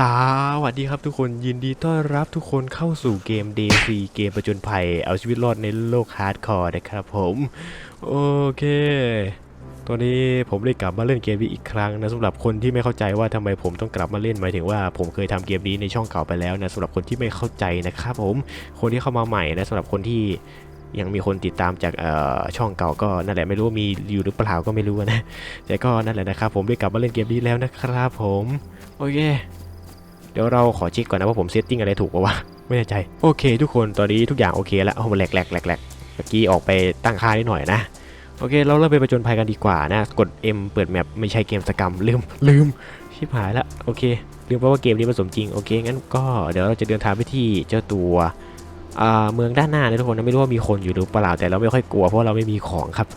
สวัสดีครับทุกคนยินดีต้อนรับทุกคนเข้าสู่เกม DC เกมประจนภัย เอาชีวิตรอดในโลกฮาร์ดคอร์นะครับผม โอเค ตอนนี้ผมได้กลับมาเล่นเกมนี้อีกครั้งนะสำหรับคนที่ไม่เข้าใจว่าทำไมผมต้องกลับมาเล่นหมายถึงว่าผมเคยทำเกมนี้ในช่องเก่าไปแล้วนะสำหรับคนที่ไม่เข้าใจนะครับผมคนที่เข้ามาใหม่นะสำหรับคนที่ยังมีคนติดตามจากช่องเก่าก็นั่นแหละไม่รู้ว่ามีอยู่หรือเปล่าก็ไม่รู้นะแต่ก็นั่นแหละนะครับผมได้กลับมาเล่นเกมนี้แล้วนะครับผมโอเค เดี๋ยวเราขอเช็คก่อนนะว่าผมเซตติ้งอะไรถูกปะวะ ไม่แน่ใจ โอเค ทุกคน ตอนนี้ทุกอย่างโอเคแล้วเอามาแหลกแหลกแหลกแหลกเมื่อกี้ออกไปตั้งค่านิดหน่อยนะ โอเค เราเริ่มไปประจนภัยกันดีกว่านะ กด M เปิดแมปไม่ใช่เกมสกรรมลืมลืม ชิบหายละ โอเค ลืมไปว่าเกมนี้มันสมจริง โอเค งั้นก็เดี๋ยวเราจะเดินทางไปที่เจ้าตัวอ่าเมืองด้านหน้านี่ยทุกคนนะไม่รู้ว่ามีคนอยู่หรือเปล่าแต่เราไม่ค่อยกลัวเพราะเราไม่มีของครับ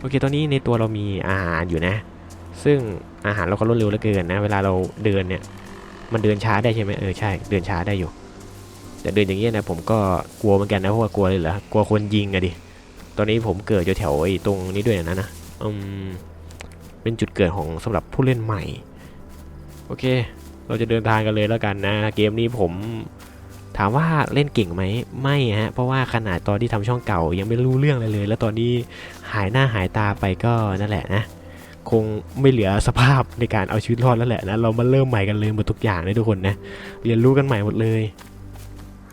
โอเค ตอนนี้ในตัวเรามีอาหารอยู่นะ ซึ่งอาหารเราก็รวดเร็วเหลือเกินนะ เวลาเราเดินเนี่ย มันเดินช้าได้ใช่ไหมเออใช่ เดินช้าได้อยู่ แต่เดินอย่างเงี้ยนะผมก็กลัวเหมือนกันนะเพราะว่ากลัวเลยเหรอกลัวคนยิงอะดิตอนนี้ผมเกิดอยู่แถวไอ้ตรงนี้ด้วยนะนะอืมเป็นจุดเกิดของสำหรับผู้เล่นใหม่ โอเค เราจะเดินทางกันเลยแล้วกันนะ เกมนี้ผมถามว่าเล่นเก่งไหมไม่ฮะเพราะว่าขนาดตอนที่ทำช่องเก่ายังไม่รู้เรื่องอะไรเลย แล้วตอนนี้หายหน้าหายตาไปก็นั่นแหละนะ คงไม่เหลือสภาพในการเอาชีวิตรอดแล้วแหละนะเรามาเริ่มใหม่กันเลยหมดทุกอย่างเลยทุกคนนะเรียนรู้กันใหม่หมดเลย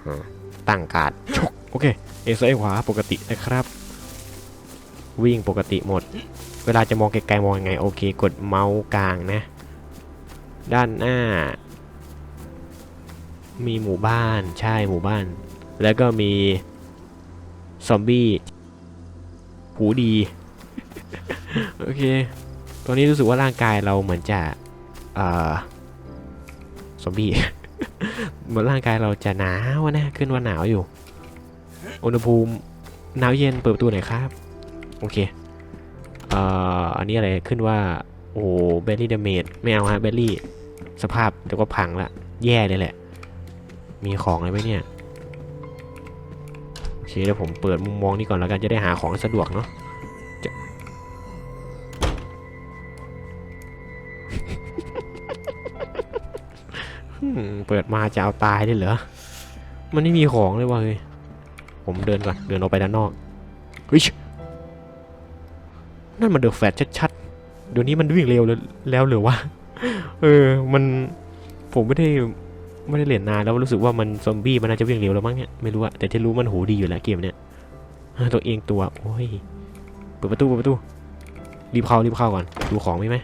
อ่าตั้งการ์ดชกโอเคเอซ้ายขวาปกตินะครับ วิ่งปกติหมด เวลาจะมองไกลๆมองยังไงโอเค กดเมาส์กลางนะ ด้านหน้า มีหมู่บ้านใช่หมู่บ้าน แล้วก็มีซอมบี้หูดี โอเค ตอนนี้รู้สึกว่าร่างกายเราเหมือนจะอ่อซอมบี้เหมือนร่างกายเราจะหนาวนะขึ้นว่าหนาวอยู่ อุณหภูมิหนาวเย็นเปิดประตูหน่อยครับ โอเคเอ่ออันนี้อะไรขึ้นว่า โอ้เบลลี่ดาเมจไม่เอาฮะเบลลี่สภาพเดี๋ยวก็พังละ แย่เลยแหละ มีของอะไรไหมเนี่ยโอเคเดี๋ยวผมเปิดมุมมองนี่ก่อนแล้วกันจะได้หาของสะดวกเนาะ เปิดมาจะเอาตายได้เหรอ มันไม่มีของเลยว่ะเฮ้ย ผมเดินก่อน เดินออกไปด้านนอก เฮ้ย นั่นมันเดอะแฟตชัดๆ เดี๋ยวนี้มันวิ่งเร็วแล้วแล้วหรือวะ เออ มัน ผมไม่ได้ไม่ได้เล่นนานแล้วรู้สึกว่ามันซอมบี้มันน่าจะวิ่งเร็วแล้วมั้งเนี่ย ไม่รู้อะแต่ที่รู้มันหูดีอยู่แล้วเกมเนี้ยตัวเองตัว โอ้ย เปิดประตูเปิดประตู รีบเข้ารีบเข้าก่อน ดูของมีไหม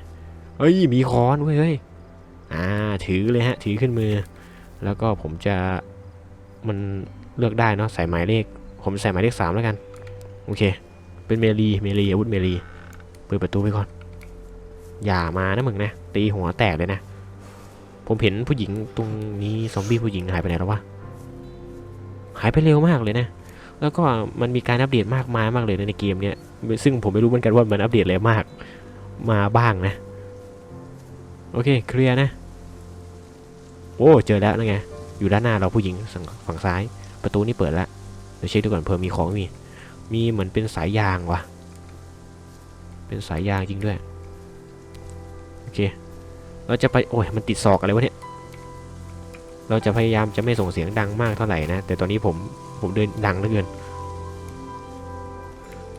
เฮ้ย มีค้อนเว้ยเฮ้ย อ่าถือเลยฮะถือขึ้นมือ แล้วก็ผมจะมันเลือกได้เนาะใส่หมายเลข ผมใส่หมายเลขสามแล้วกัน โอเค เป็นเมลีเมลีอาวุธเมลีเปิดประตูไปก่อน อย่ามานะมึงนะ ตีหัวแตกเลยนะ ผมเห็นผู้หญิงตรงนี้ซอมบี้ผู้หญิงหายไปไหนแล้ววะหายไปเร็วมากเลยนะ แล้วก็มันมีการอัปเดตมากมายมากเลยนะในเกมเนี้ยซึ่งผมไม่รู้เหมือนกันว่ามันอัปเดตอะไรมากมาบ้างนะ โอเค เคลียร์นะ โอ้ เจอแล้วนั่นไง อยู่ด้านหน้าเราผู้หญิงฝั่งฝั่งซ้าย ประตูนี่เปิดแล้วเดี๋ยวเช็คดูก่อนเผื่อมีของมี มีเหมือนเป็นสายยางวะเป็นสายยางจริงด้วย โอเค เราจะไป โอ้ย มันติดศอกอะไรวะเนี่ย เราจะพยายามจะไม่ส่งเสียงดังมากเท่าไหร่นะ แต่ตอนนี้ผม ผมเดินดังเหลือเกิน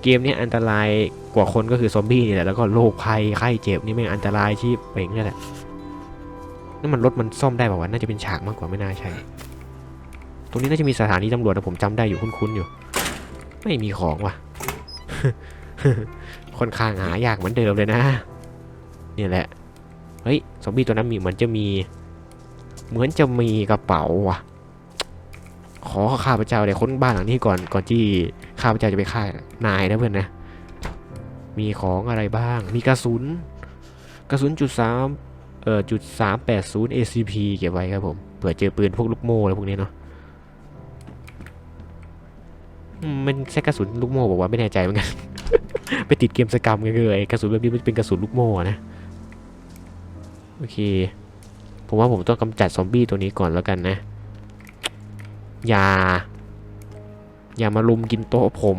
เกมนี้อันตรายกว่าคนก็คือซอมบี้นี่แหละแล้วก็โรคภัยไข้เจ็บนี่แม่งอันตรายที่เป่งนี่แหละนั่นมันรถมันซ่อมได้ป่าวะน่าจะเป็นฉากมากกว่าไม่น่าใช่ ตรงนี้น่าจะมีสถานีตำรวจนะผมจำได้อยู่คุ้นๆอยู่ ไม่มีของว่ะค่อนข้างหายากเหมือนเดิมเลยนะนี่แหละเฮ้ยซอมบี้ตัวนั้นมีเหมือนจะมี เหมือนจะมีกระเป๋าว่ะ ขอข้าพเจ้าเดี๋ยวค้นบ้านหลังนี้ก่อนก่อนที่ข้าพเจ้าจะไปฆ่านายนะเพื่อนนะ มีของอะไรบ้าง มีกระสุน กระสุนจุดสามเอ่อจุดสามแปดศูนย์ ACP เก็บไว้ครับผมเผื่อเจอปืนพวกลูกโม่อะไรพวกนี้เนาะมันใช่กระสุนลูกโม่บอกว่าไม่แน่ใจเหมือนกัน ไปติดเกมสกรรมกันเลยกระสุนแบบนี้มันเป็นกระสุนลูกโม่นะ โอเค ผมว่าผมต้องกำจัดซอมบี้ตัวนี้ก่อนแล้วกันนะ อย่า อย่ามาลุมกินโต๊ะผม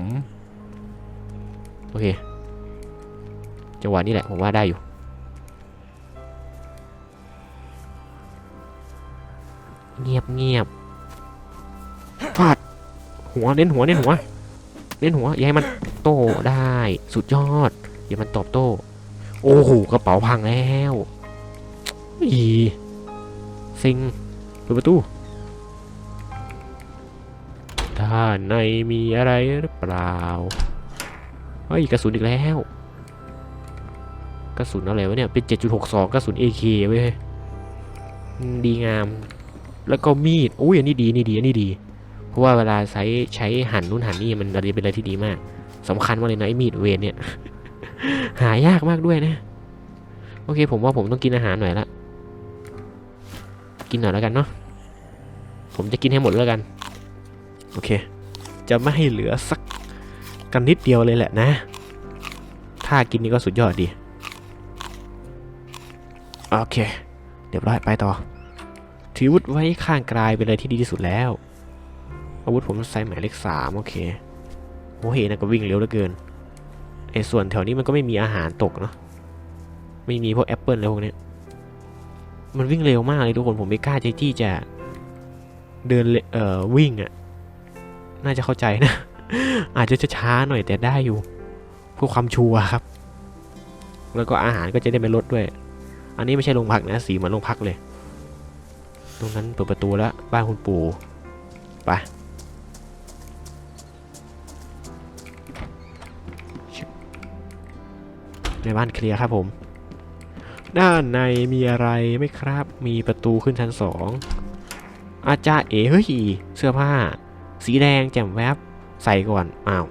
โอเค จังหวะนี้แหละผมว่าได้อยู่ เงียบเงียบฟาดหัวเน้นหัวเน้นหัวเน้นหัวอย่าให้มันโต้ได้สุดยอดอย่ามันตอบโต้ โอ้โหกระเป๋าพังแล้วอีซิงเปิดประตู ด้าในมีอะไรหรือเปล่าเฮ้ยกระสุนอีกแล้ว กระสุนอะไรวะเนี่ย เป็น 7.62 กระสุน AK เว้ยดีงาม แล้วก็มีดอุ้ยอันนี้ดีนี่ดีอันนี้ดี เพราะว่าเวลาใช้ใช้หั่นนู่นหั่นนี่มันอะไรเป็นอะไรที่ดีมากสำคัญมากเลยนะไอ้มีดเวนเนี่ย หายากมากด้วยนะ โอเคผมว่าผมต้องกินอาหารหน่อยละ กินหน่อยแล้วกันเนาะผมจะกินให้หมดแล้วกัน โอเค จะไม่ให้เหลือสักกันนิดเดียวเลยแหละนะ ถ้ากินนี่ก็สุดยอดดี โอเคเรียบร้อยไปต่อ ถืออาวุธไว้ข้างกลายเป็นอะไรที่ดีที่สุดแล้ว อาวุธผมใส่หมายเลขสามโอเคโอ้เห็นะก็วิ่งเร็วเหลือเกินไอ้ส่วนแถวนี้มันก็ไม่มีอาหารตกเนาะไม่มีพวกแอปเปิลอะไรพวกนี้มันวิ่งเร็วมากเลยทุกคนผมไม่กล้าใจที่จะเดินเลเอ่อวิ่งอะ่ะ น่าจะเข้าใจนะ อาจจะช้าหน่อยแต่ได้อยู่เพื่อความชัวร์ครับ แล้วก็อาหารก็จะได้ไม่ลดด้วย อันนี้ไม่ใช่โรงพักนะ สีเหมือนโรงพักเลย ตรงนั้นเปิดประตูแล้วบ้านคุณปู่ไปในบ้านเคลียร์ครับผม ด้านในมีอะไรไหมครับ มีประตูขึ้นชั้นสองอาจารย์เอ๋เฮ้ยเสื้อผ้า สีแดงแจ่มแวบใส่ก่อนอ้าว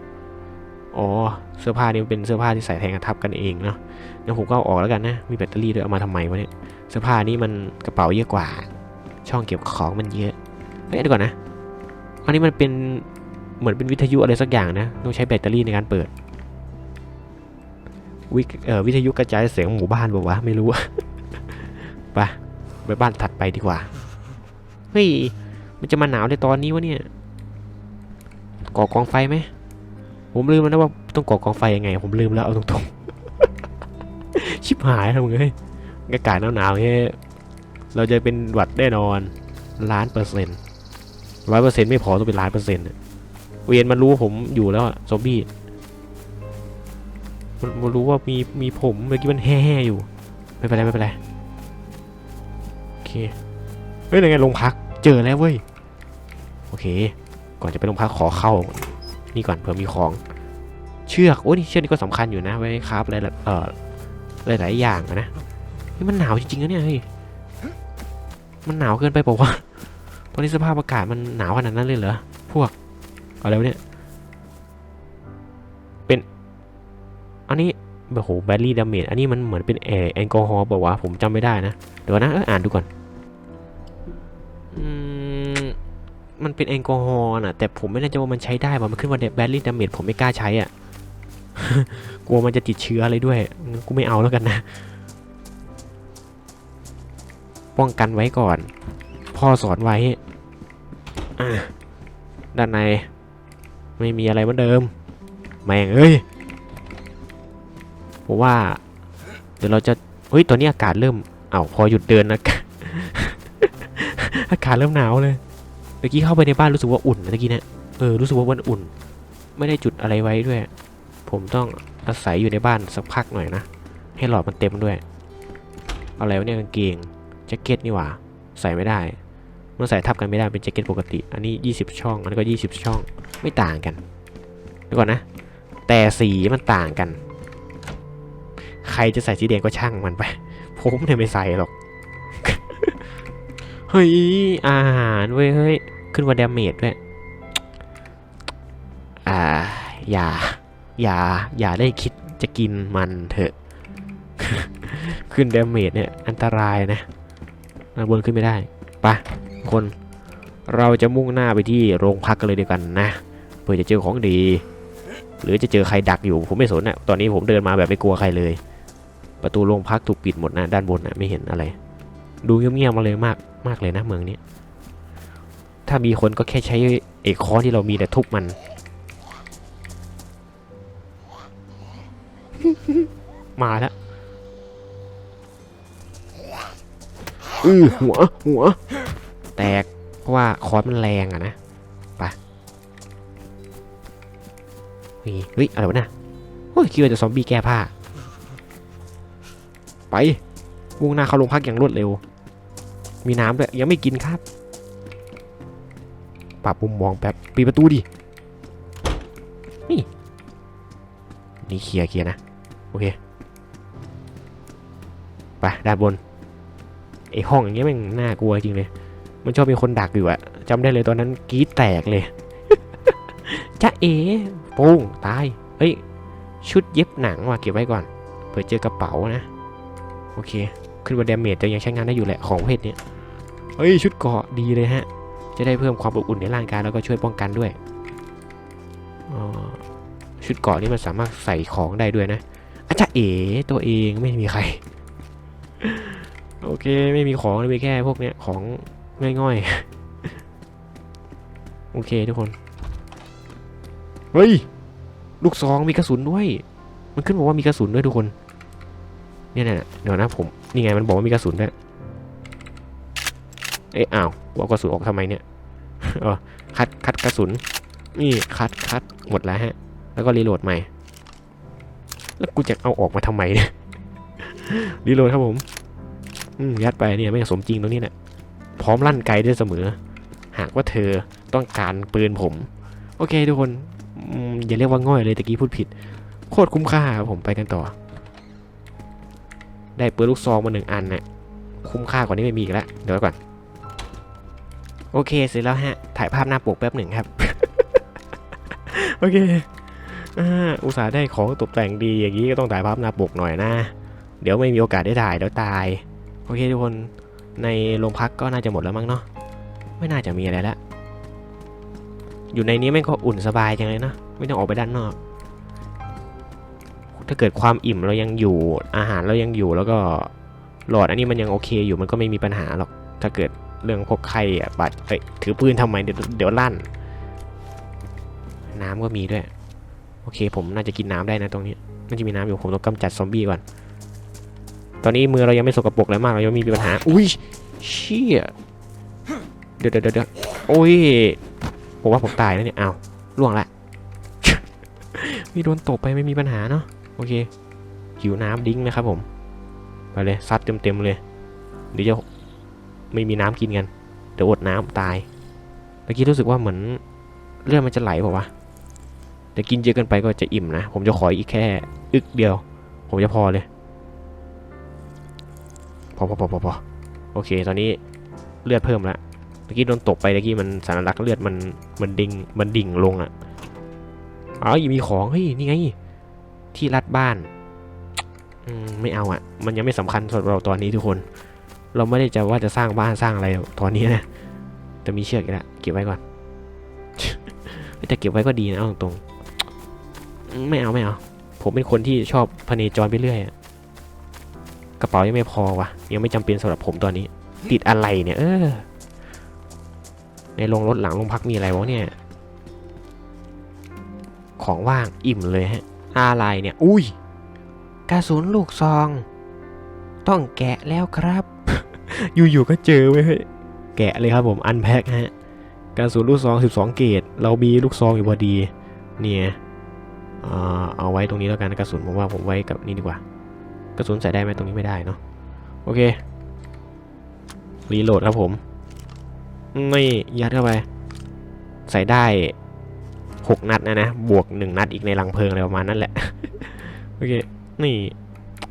อ๋อเสื้อผ้านี่เป็นเสื้อผ้าที่ใส่แทนกันทับกันเองเนาะงั้นผมก็เอาออกแล้วกันนะ มีแบตเตอรี่ด้วยเอามาทำไมวะเนี่ย เสื้อผ้านี่มันกระเป๋าเยอะกว่า ช่องเก็บของมันเยอะ เฮ้ยเดี๋ยวก่อนนะ อันนี้มันเป็นเหมือนเป็นวิทยุอะไรสักอย่างนะ ต้องใช้แบตเตอรี่ในการเปิด วิเอ่อวิทยุกระจายเสียงหมู่บ้านบอกว่าวะไม่รู้ไปไปบ้านถัดไปดีกว่า เฮ้ย มันจะมาหนาวในตอนนี้วะเนี่ย ก่อกองไฟไหมผมลืมแล้วนะว่าต้องก่อกองไฟยังไง ผมลืมแล้วเอาตรงๆ ชิบหายทำไงอากาศหนาวๆเงี้ยเราจะเป็นหวัดแน่นอนล้านเปอร์เซ็นต์ร้อยเปอร์เซ็นต์ไม่พอต้องเป็นล้านเปอร์เซ็นต์เวียนมันรู้ว่าผมอยู่แล้วอะซอมบี้มันรู้ว่ามีมีผมเมื่อกี้มันแห่ๆอยู่ ไม่เป็นไรไม่เป็นไรโอเคเฮ้ยยังไงโรงพักเจอแล้วเว้ยโอเค ก่อนจะไปโรงพักขอเข้า นี่ก่อนเผื่อมีของ เชือกโอ้ยเชือกนี่ก็สำคัญอยู่นะไว้ครับอะไรเอ่อหลายๆอย่างอะนะเฮ้ยมันหนาวจริงๆนะเนี่ยเฮ้ยมันหนาวเกินไปเปล่าตอนนี้สภาพอากาศมันหนาวขนาดนั้นเลยเหรอพวกอะไรวะเนี่ยเป็นอันนี้โอ้โหแบตลี่ดาเมจอันนี้มันเหมือนเป็นแอร์แอลกอฮอล์บอกว่าผมจำไม่ได้นะเดี๋ยวนะเอออ่านดูก่อนอืม มันเป็นแอลกอฮอล์น่ะ แต่ผมไม่แน่ใจว่ามันใช้ได้ป่ะมันขึ้นว่าแบตลี่ดาเมจผมไม่กล้าใช้อะ กลัวมันจะติดเชื้ออะไรด้วย กูไม่เอาแล้วกันนะ ป้องกันไว้ก่อน พ่อสอนไว้ ด้านใน ไม่มีอะไรเหมือนเดิม แม่งเอ้ยผมว่า เดี๋ยวเราจะเฮ้ยตอนนี้อากาศเริ่ม เอ้าพอหยุดเดินนะ อากาศเริ่มหนาวเลย เมื่อกี้เข้าไปในบ้านรู้สึกว่าอุ่นเมื่อกี้นี่ยเออรู้สึกว่ามันอุ่น ไม่ได้จุดอะไรไว้ด้วย ผมต้องอาศัยอยู่ในบ้านสักพักหน่อยนะ ให้หลอดมันเต็มด้วยเอะไรวะเนี่ยกางเกงแจ็คเก็ตนี่หว่า ใส่ไม่ได้ มันใส่ทับกันไม่ได้เป็นแจ็คเก็ตปกติ อันนี้ 20 ช่อง อันนี้ก็ 20 ช่อง ไม่ต่างกันเดี๋ยวก่อนนะ แต่สีมันต่างกัน ใครจะใส่สีแดงก็ช่างมันไป ผมเนี่ยไม่ใส่หรอก เฮ้ย อาหารเว้ย เฮ้ย ขึ้นว่าดาเมจด้วย อ่า อย่า อย่า อย่าได้คิดจะกินมันเถอะ ขึ้นดาเมจเนี่ย อันตรายนะด้านบนขึ้นไม่ได้ปะคน เราจะมุ่งหน้าไปที่โรงพักกันเลยเดียวกันนะ เพื่อจะเจอของดี หรือจะเจอใครดักอยู่ ผมไม่สนนะตอนนี้ผมเดินมาแบบไม่กลัวใครเลย ประตูโรงพักถูกปิดหมดนะ ด้านบนนะไม่เห็นอะไร ดูเงียบๆมาเลยมากมากเลยนะเมืองนี้ ถ้ามีคนก็แค่ใช้เอกคอที่เรามีแต่ทุบมัน มาแล้วอือหัวหัว แตก เพราะว่าคอร์สมันแรงอะนะไปนี่เฮ้ย อะไรวะเนี่ยโอ้ยคิดว่าจะซอมบี้แก้ผ้า ไปมุ่งหน้าเข้าโรงพักอย่างรวดเร็ว มีน้ำด้วยยังไม่กินครับ ปรับมุมมองแป๊บปีดประตูดิ นี่ นี่เคลียร์เคลียร์นะ โอเค ไปด้านบน ไอห้องอย่างเงี้ยมันน่ากลัวจริงเลย มันชอบมีคนดักอยู่อะจำได้เลยตอนนั้นกรีดแตกเลยจ้าเอ๋โป้งตาย เฮ้ย ชุดเย็บหนังว่ะเก็บไว้ก่อน เผื่อเจอกระเป๋านะ โอเค ขึ้นว่าดาเมจจะยังใช้งานได้อยู่แหละของเพศเนี้ย เฮ้ยชุดเกาะดีเลยฮะ จะได้เพิ่มความอบอุ่นในร่างกายแล้วก็ช่วยป้องกันด้วยชุดเกาะนี่มันสามารถใส่ของได้ด้วยนะอาจารย์เอ๋ตัวเองไม่มีใคร โอเคไม่มีของมีแค่พวกเนี้ยของง่อยๆ โอเคทุกคน เฮ้ย ลูกซองมีกระสุนด้วย มันขึ้นบอกว่ามีกระสุนด้วยทุกคน เนี่ยเนี่ยเดี๋ยวนะผม นี่ไงมันบอกว่ามีกระสุนด้วย เอ๊ะอ้าวเอากระสุนออกทำไมเนี่ยเออคัดคัดกระสุน นี่คัดคัดหมดแล้วฮะ แล้วก็รีโหลดใหม่ แล้วกูจะเอาออกมาทำไมเนี่ย รีโหลดครับผม อืมยัดไปเนี่ยไม่สมจริงตรงนี้แหละพร้อมลั่นไกลได้เสมอ หากว่าเธอต้องการปืนผม โอเคทุกคนอย่าเรียกว่าง่อยเลยตะกี้พูดผิด โคตรคุ้มค่าครับผมไปกันต่อ ได้ปืนลูกซองมาหนึ่งอันนะคุ้มค่ากว่านี้ไม่มีอีกแล้วเดี๋ยวก่อน โอเคเสร็จแล้วฮะ ถ่ายภาพหน้าปกแป๊บหนึ่งครับ โอเคอุตส่าห์ได้ของตกแต่งดีอย่างนี้ก็ต้องถ่ายภาพหน้าปกหน่อยนะ เดี๋ยวไม่มีโอกาสได้ถ่ายเดี๋ยวตาย โอเคทุกคนในโรงพักก็น่าจะหมดแล้วมั้งเนาะไม่น่าจะมีอะไรล้วอยู่ในนี้แม่งก็อุ่นสบายจังเลยนะไม่ต้องออกไปด้านนอก ถ้าเกิดความอิ่มเรายังอยู่อาหารเรายังอยู่แล้วก็หลอดอันนี้มันยังโอเคอยู่มันก็ไม่มีปัญหาหรอกถ้าเกิด เรื่องพวกไข้อะบาดเอ้ยถือปืนทำไมเดี๋ยวเดี๋ยวลั่น น้ำก็มีด้วย โอเคผมน่าจะกินน้ำได้นะตรงนี้น่าจะมีน้ำอยู่ผมต้องกำจัดซอมบี้ก่อน ตอนนี้มือเรายังไม่สกปรกอะไรมากเรายังมีปัญหา อุ้ยเชี่ยเดี๋ยวเดี๋ยวเดี๋ยวโอ้ยผมว่าผมตายแล้วเนี่ยเอาล่วงละมีโดนตกไปไม่มีปัญหาเนาะโอเคหิวน้ำดิ้งนะครับผมไปเลยซัดเต็มๆเลยเดี๋ยวจะ ไม่มีน้ำกินกัน เดี๋ยวอดน้ำตายเมื่อกี้รู้สึกว่าเหมือนเลือดมันจะไหลเปล่าวะแต่กินเยอะเกินไปก็จะอิ่มนะ ผมจะขออีกแค่อึกเดียว ผมจะพอเลย พอพอพอพอพอโอเค ตอนนี้เลือดเพิ่มแล้วเมื่อกี้โดนตกไปเมื่อกี้มันสารลักษณ์เลือดมันมันดิ่งมันดิ่งลงอะ่ะอ๋อยังมีของเฮ้ยนี่ไงที่รัดบ้านอืมไม่เอาอะ่ะ มันยังไม่สำคัญสำหรับเราตอนนี้ทุกคน เราไม่ได้จะว่าจะสร้างบ้านสร้างอะไรตอนนี้นะแต่มีเชือกอีกแล้วเก็บไว้ก่อนแต่เก็บไว้ก็ดีนะเอาตรงไม่เอาไม่เอาผมเป็นคนที่ชอบพเนจรไปเรื่อยกระเป๋ายังไม่พอวะยังไม่จำเป็นสำหรับผมตอนนี้ ติดอะไรเนี่ย เออ ในโรงรถหลังโรงพักมีอะไรวะเนี่ย ของว่างอิ่มเลยฮะอะไรเนี่ย อุ้ยกระสุนลูกซอง ต้องแกะแล้วครับ อยู่ๆก็เจอไว้ยแกะเลยครับผมอันแพ็คฮะกระสุนลูกซอง 12 เกรดเรามีลูกซองอยู่พอดีเนี่ยเอาไว้ตรงนี้แล้วกันกระสุนผมว่าผมไว้กับนี่ดีกว่า กระสุนใส่ได้ไหมตรงนี้ไม่ได้เนาะโอเครีโหลดครับผมนี่ยัดเข้าไป ใส่ได้หกนัดนะนะ บวกหนึ่งนัดอีกในรังเพลิงอะไรประมาณนั้นแหละ โอเค นี่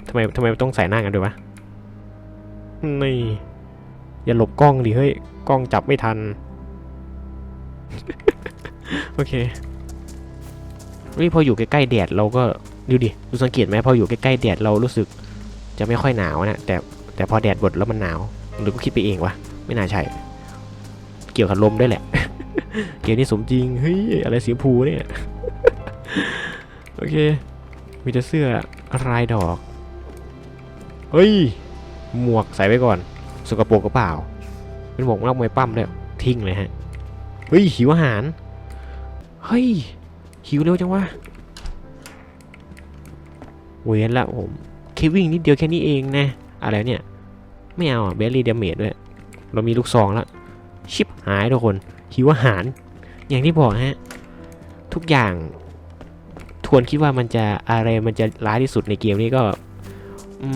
ทำไมทำไมต้องใส่หน้ากันด้วยวะ นี่ อย่าหลบกล้องดิเฮ้ย กล้องจับไม่ทัน โอเคนี่พออยู่ใกล้ๆแดดเราก็ดูดิดูสังเกตไหมพออยู่ใกล้ๆแดดเรารู้สึกจะไม่ค่อยหนาวนะแต่แต่พอแดดบดแล้วมันหนาว หรือก็คิดไปเองวะไม่น่าใช่ เกี่ยวกับลมด้วยแหละ เกมนี้สมจริงเฮ้ยอะไรสีชมพูเนี่ยโอเค มีแต่เสื้อลายดอก เฮ้ย หมวกใส่ไว้ก่อน สกปรกก็เปล่า เป็นหมวกนักมวยปั้มด้วยทิ้งเลยฮะ เฮ้ยหิวอาหาร เฮ้ย หิวเร็วจังวะเวียนละผมแค่วิ่งนิดเดียวแค่นี้เองนะ อะไรเนี่ย ไม่เอาอะเบลลี่เดเมจด้วย เรามีลูกซองแล้ว ชิบหายทุกคน หิวอาหาร อย่างที่บอกฮะ ทุกอย่างทวนคิดว่ามันจะอะไรมันจะร้ายที่สุดในเกมนี้ก็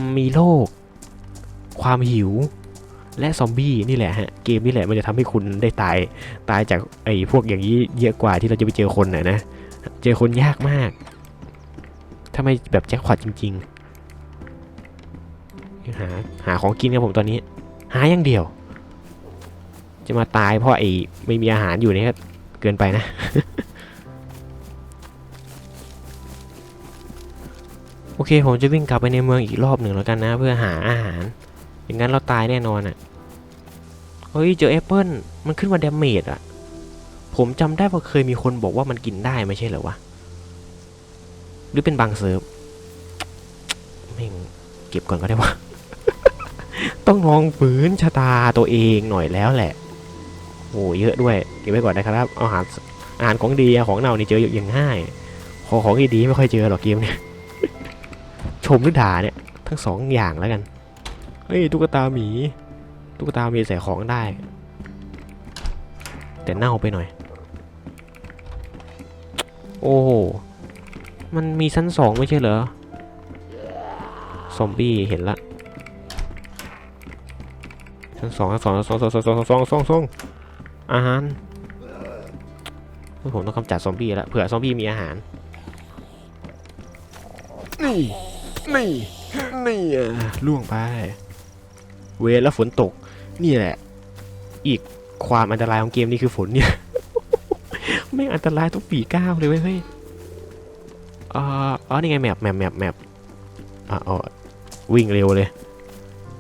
มมีโรค ความหิว และซอมบี้นี่แหละฮะเกมนี่แหละมันจะทำให้คุณได้ตายตายจากไอ้พวกอย่างนี้เยอะกว่าที่เราจะไปเจอคนนะนะเจอคนยากมากถ้าไม่แบบแจ็คพอตจริงๆหาหาของกินครับผมตอนนี้ หาอย่างเดียว จะมาตายเพราะไอ้ไม่มีอาหารอยู่นี่ก็เกินไปนะโอเค ผมจะวิ่งกลับไปในเมืองอีกรอบหนึ่งแล้วกันนะ เพื่อหาอาหาร อย่างนั้นเราตายแน่นอนอะ่ะ เฮ้ย เจอแอปเปิลมันขึ้นมาเดาเมจอะ ผมจำได้ว่าเคยมีคนบอกว่ามันกินได้ไม่ใช่เหรอวะ หรือเป็นบางเซิร์ฟแม่งเก็บก่อนก็ได้วะ ต้องลองฝืนชะตาตัวเองหน่อยแล้วแหละ โอ้เยอะด้วย เก็บไว้ก่อนนะครับ อาหารอาหารของดีของเน่านี่เจออย่างง่ายขอของดีๆไม่ค่อยเจอหรอกเกมเนี่ย ชมหรือด่าเนี่ย ทั้งสองอย่างแล้วกัน ฮ้ยตุ๊กตาหมีตุ๊กตาหมีใส่ของได้ แต่เน่าไปหน่อย โอ้โหมันมีชั้นสองไม่ใช่เหรอซอมบี้เห็นละชั้นสองชั้นสองชั้นสองสองสองสองสองสองสองอาหารผมต้องกำจัดซอมบี้แล้วเผื่อซอมบี้มีอาหารนี่นี่นี่อะล่วงไป เวรแล้วฝนตก นี่แหละ อีกความอันตรายของเกมนี้คือฝนเนี่ยไม่อันตรายทุกปีก้าวเลยเว้ยเอ่าอ๋อนี่ไงแมปแมปแมปแมปอ๋อวิ่งเร็วเลย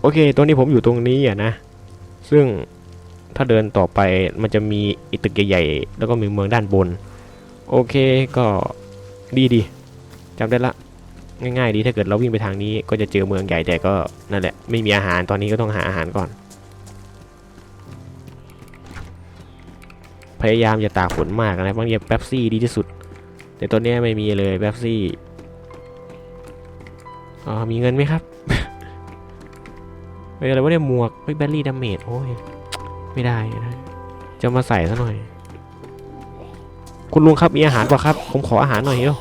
โอเคตรงนี้ผมอยู่ตรงนี้อะนะ ซึ่งถ้าเดินต่อไปมันจะมีอีตึกใหญ่ๆ แล้วก็มีเมืองด้านบน โอเคก็ดีดีจำได้ละ ง่ายๆดีถ้าเกิดเราวิ่งไปทางนี้ก็จะเจอเมืองใหญ่แต่ก็นั่นแหละไม่มีอาหารตอนนี้ก็ต้องหาอาหารก่อน พยายามอย่าตากฝนมากนะบางทีแป๊บซี่ดีที่สุด แต่ตอนนี้ไม่มีเลยแป๊บซี่อ๋อมีเงินไหมครับเฮ้ยอะไรวะเนี่ยหมวกเฮ้แบตลี่ดาเมจโอ้ยไม่ได้นะจะมาใส่ซะหน่อย คุณลุงครับมีอาหารป่ะครับ ผมขออาหารหน่อยเร็ว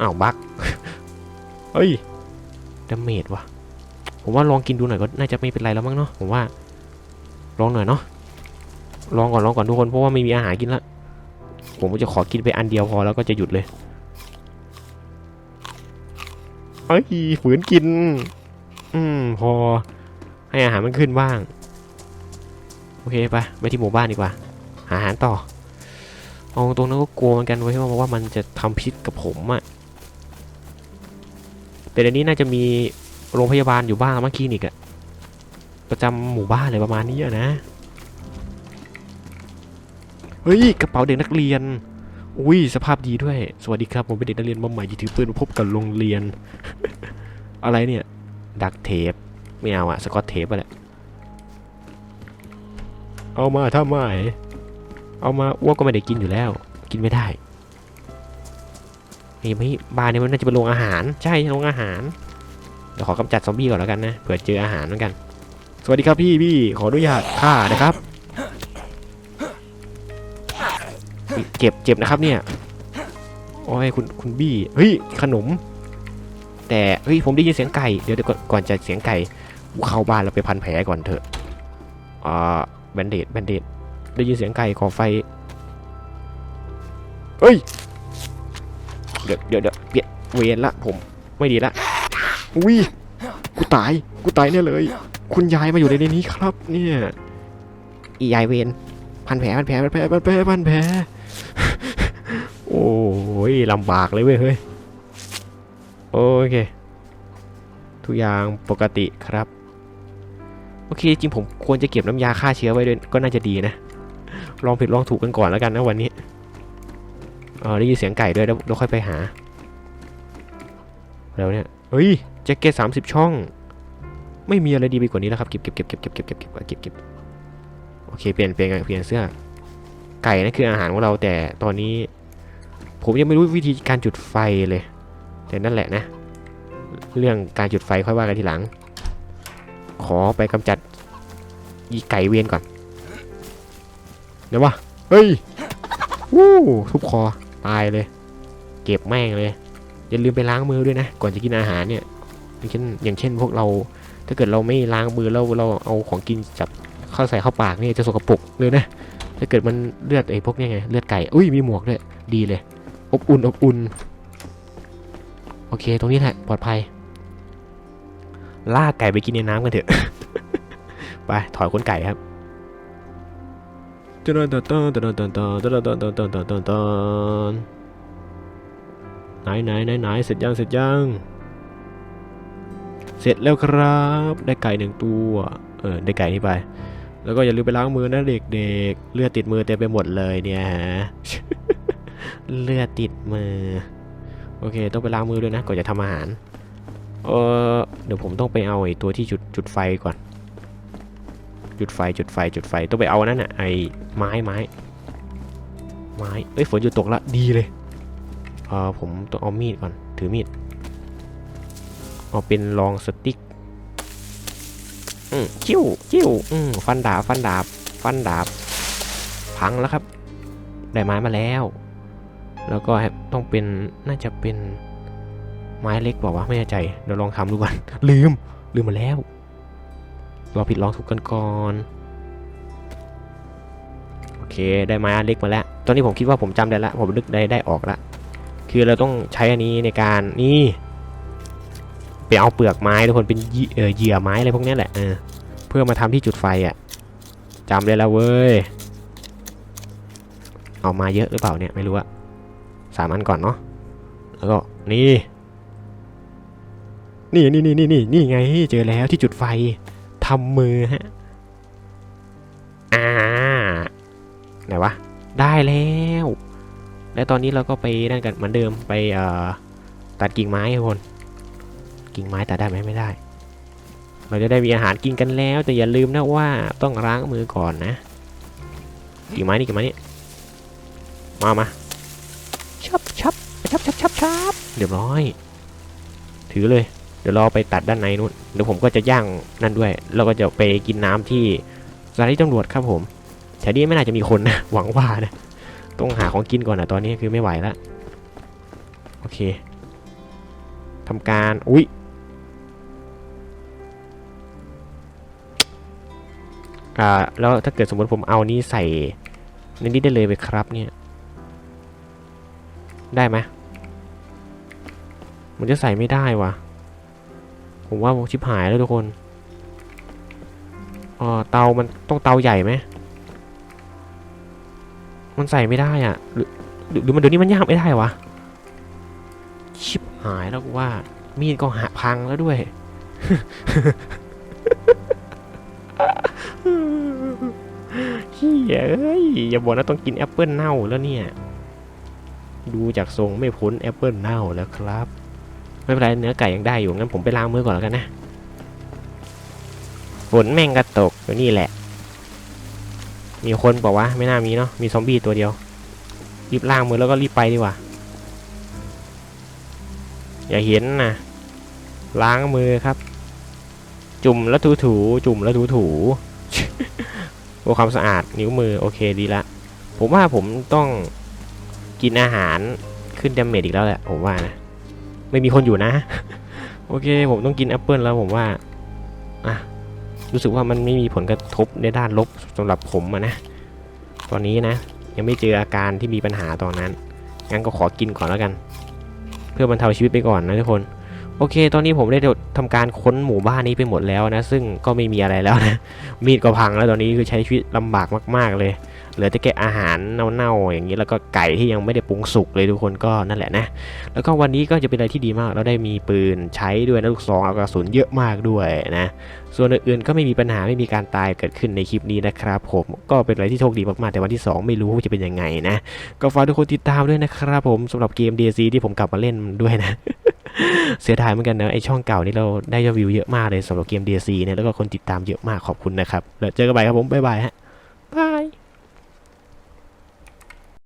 อ้าวบักเฮ้ยดาเมจวะผมว่าลองกินดูหน่อยก็น่าจะไม่เป็นไรแล้วมั้งเนาะผมว่า ลองหน่อยเนาะลองก่อนลองก่อนทุกคนเพราะว่าไม่มีอาหารกินละผมก็จะขอกินไปอันเดียวพอแล้วก็จะหยุดเลยเอ้ยฝืนกิน อืมพอให้อาหารมันขึ้นบ้าง โอเคไปไปที่หมู่บ้านดีกว่า หาอาหารต่อเอาตรงนั้นก็กลัวเหมือนกันเว้ยเพราะว่ามันจะทำพิษกับผมอะ แต่เดี๋ยวนี้น่าจะมีโรงพยาบาลอยู่บ้างมั้งคลินิกอะประจำหมู่บ้านอะไรประมาณนี้อะนะ เฮ้ยกระเป๋าเด็กนักเรียน อุ้ยสภาพดีด้วย สวัสดีครับผมเป็นเด็กนักเรียนมาใหม่ที่ถือปืนมาพบกับโรงเรียน อะไรเนี่ย ดักเทปไม่เอาอะสกอตเทปอะแหละ เอามาถ้าไม่เอามาอ้วกก็ไม่ได้กินอยู่แล้ว กินไม่ได้ ไอ้ไม่บ้านนี้มันน่าจะเป็นโรงอาหาร ใช่โรงอาหาร เดี๋ยวขอกำจัดซอมบี้ก่อนแล้วกันนะ เผื่อเจออาหารเหมือนกัน สวัสดีครับพี่พี่ขออนุญาตฆ่านะครับ เจ็บเจ็บนะครับเนี่ย โอ้ยคุณคุณบี้ เฮ้ยขนม แต่เฮ้ยผมได้ยินเสียงไก่ เดี๋ยวเดี๋ยวก่อนจะเสียงไก่ เข้าบ้านแล้วไปพันแผลก่อนเถอะ อ่าแบนเดดแบนเดดได้ยินเสียงไก่ขอไฟ เฮ้ย เดี๋ยวเดี๋ยวเดี๋ยวเปลี่ยนเวรละผมไม่ดีละอุ้ยกูตายกูตายแน่เลย คุณยายมาอยู่ในนี้ครับ เนี่ยอียายเวรพันแผลพันแผลพันแผลพันแผลพันแผลโอ้ยลำบากเลยเว้ยเฮ้ยโอเคทุกอย่างปกติครับโอเคจริงผมควรจะเก็บน้ำยาฆ่าเชื้อไว้ด้วยก็น่าจะดีนะ ลองผิดลองถูกกันก่อนแล้วกันนะวันนี้ เออได้ยินเสียงไก่ด้วยแล้วเราค่อยไปหาแล้วเนี่ยเฮ้ยแจ็คเก็ตสามสิบช่อง ไม่มีอะไรดีไปกว่านี้แล้วครับเก็บเก็บเก็บเก็บเก็บเก็บเก็บเก็บเก็บเก็บโอเคเปลี่ยนเปลี่ยนเปลี่ยนเสื้อ ไก่นั่นคืออาหารของเราแต่ตอนนี้ ผมยังไม่รู้วิธีการจุดไฟเลย แต่นั่นแหละนะ เรื่องการจุดไฟค่อยว่ากันทีหลัง ขอไปกำจัดอีไก่เวียนก่อนเดี๋ยววะเฮ้ยวู้ทุบคอ ตายเลย เก็บแม่งเลย อย่าลืมไปล้างมือด้วยนะ ก่อนจะกินอาหารเนี่ย อย่างเช่นอย่างเช่น พวกเรา ถ้าเกิดเราไม่ล้างมือแล้วเราเอาของกินจับเข้าใส่เข้าปากเนี่ยจะสกปรกเลยนะ ถ้าเกิดมันเลือดไอ้พวกนี้ไง เลือดไก่ อุ้ยมีหมวกด้วย ดีเลย อบอุ่นอบอุ่น โอเค ตรงนี้แหละ ปลอดภัย ล่าไก่ไปกินในน้ำกันเถอะ ไป ถอยขนไก่ครับ ตระตาตาตระตาตาตระตาตาตาตาตาไหนไหนไหนไหนเสร็จยังเสร็จยังเสร็จแล้วครับ ได้ไก่หนึ่งตัวเออได้ไก่นี่ไป แล้วก็อย่าลืมไปล้างมือนะเด็กๆเลือดติดมือเต็มไปหมดเลยเนี่ยฮะเลือดติดมือโอเค ต้องไปล้างมือด้วยนะก่อนจะทำอาหารเออเดี๋ยวผมต้องไปเอาไอ้ตัวที่จุดจุดไฟก่อน จุดไฟจุดไฟจุดไฟต้องไปเอานั่นน่ะไอ้ไม้ไม้ไม้เอ้ยฝนหยุดตกละดีเลยเออผมต้องเอามีดก่อนถือมีดเอาเป็นรองสติ๊กอืมจิ้วจิ้วอืมฟันดาบฟันดาบฟันดาบพังแล้วครับ ได้ไม้มาแล้ว แล้วก็ต้องเป็นน่าจะเป็นไม้เล็กบอกว่าวะไม่แน่ใจเดี๋ยวลองทำดูก่อนลืมลืมมาแล้ว เราผิดลองถูกกันก่อนโอเคได้ไม้อันเล็กมาแล้ว ตอนนี้ผมคิดว่าผมจำได้ละผมนึกได้ได้ออกละคือเราต้องใช้อันนี้ในการนี่ไปเอาเปลือกไม้ทุกคนเป็นเหยื่ออเหยื่อไม้อะไรพวกนี้แหละเออเพื่อมาทำที่จุดไฟอะ่ะจำได้แล้วเว้ยเอามาเยอะหรือเปล่าเนี่ยไม่รู้อะสามอันก่อนเนาะแล้วก็นี่นี่นี่นี่นี่นี่ไงเจอแล้วที่จุดไฟ ทำมือฮะ อ่า ไหนวะ ได้แล้ว และตอนนี้เราก็ไปนั่นกันเหมือนเดิมไปเอ่อตัดกิ่งไม้ทุกคน กิ่งไม้ตัดได้ไหมไม่ได้ เราจะได้มีอาหารกินกันแล้ว แต่อย่าลืมนะว่าต้องล้างมือก่อนนะ กิ่งไม้นี่กิ่งไม้นี่ มามาชับชับชับชับชับชับเรียบร้อย ถือเลย เดี๋ยวเราไปตัดด้านในนู้นเดี๋ยวผมก็จะย่างนั่นด้วย แล้วก็จะไปกินน้ำที่สถานีตำรวจครับผมแถวนี้ไม่น่าจะมีคนนะหวังว่านะต้องหาของกินก่อนนะตอนนี้คือไม่ไหวแล้วโอเคทำการอุ๊ยอ่าแล้วถ้าเกิดสมมติผมเอานี้ใส่ในนี้ได้เลยไหมครับเนี่ย ได้ไหมมันจะใส่ไม่ได้วะ ผมว่าชิบหายแล้วทุกคนอ๋อเตามันต้องเตาใหญ่ไหมมันใส่ไม่ได้อะ หรือหรือมันเดี๋ยวนี้มันย่างไม่ได้วะชิบหายแล้วกูว่า มีดก็หักพังแล้วด้วยเฮ้ยอย่าบอกนะต้องกินแอปเปิลเน่าแล้วเนี่ย ดูจากทรงไม่พ้นแอปเปิลเน่าแล้วครับ ไม่เป็นไรเนื้อไก่ยังได้อยู่งั้นผมไปล้างมือก่อนแล้วกันนะฝนแม่งกระตกอยู่นี่แหละ มีคนบอกว่าไม่น่ามีเนาะมีซอมบี้ตัวเดียวรีบล้างมือแล้วก็รีบไปดีกว่า อย่าเห็นนะล้างมือครับ จุ่มแล้วถูถูจุ่มแล้วถูถูๆเพื่อความสะอาดนิ้วมือโอเคดีละ ผมว่าผมต้องกินอาหารขึ้นดาเมจอีกแล้วแหละผมว่านะ ไม่มีคนอยู่นะ โอเค ผมต้องกินแอปเปิลแล้วผมว่าอะรู้สึกว่ามันไม่มีผลกระทบในด้านลบสำหรับผมอะนะ ตอนนี้นะ ยังไม่เจออาการที่มีปัญหาตอนนั้น งั้นก็ขอกินก่อนแล้วกัน เพื่อบรรเทาชีวิตไปก่อนนะทุกคน โอเค ตอนนี้ผมได้ทำการค้นหมู่บ้านนี้ไปหมดแล้วนะ ซึ่งก็ไม่มีอะไรแล้วนะ มีดก็พังแล้วตอนนี้คือใช้ชีวิตลำบากมาก ๆเลย เหลือแต่แค่อาหารเน่าๆอย่างนี้แล้วก็ไก่ที่ยังไม่ได้ปรุงสุกเลยทุกคนก็นั่นแหละนะ แล้วก็วันนี้ก็จะเป็นอะไรที่ดีมาก เราได้มีปืนใช้ด้วยนะลูกซองแล้วกระสุนเยอะมากด้วยนะ ส่วนอื่นๆก็ไม่มีปัญหาไม่มีการตายเกิดขึ้นในคลิปนี้นะครับ ผมก็เป็นอะไรที่โชคดีมากๆแต่วันที่ 2 ไม่รู้ว่าจะเป็นยังไงนะก็ฝากทุกคนติดตามด้วยนะครับ ผมสำหรับเกม DSC ที่ผมกลับมาเล่นด้วยนะเสียดายเหมือนกันนะไอช่องเก่านี่เราได้ยอดวิวเยอะมากเลยสำหรับเกม DSC เนี่ยแล้วก็คนติดตามเยอะมากขอบคุณนะครับแล้วเจอกันใหม่ครับผมบ๊ายบายฮะบาย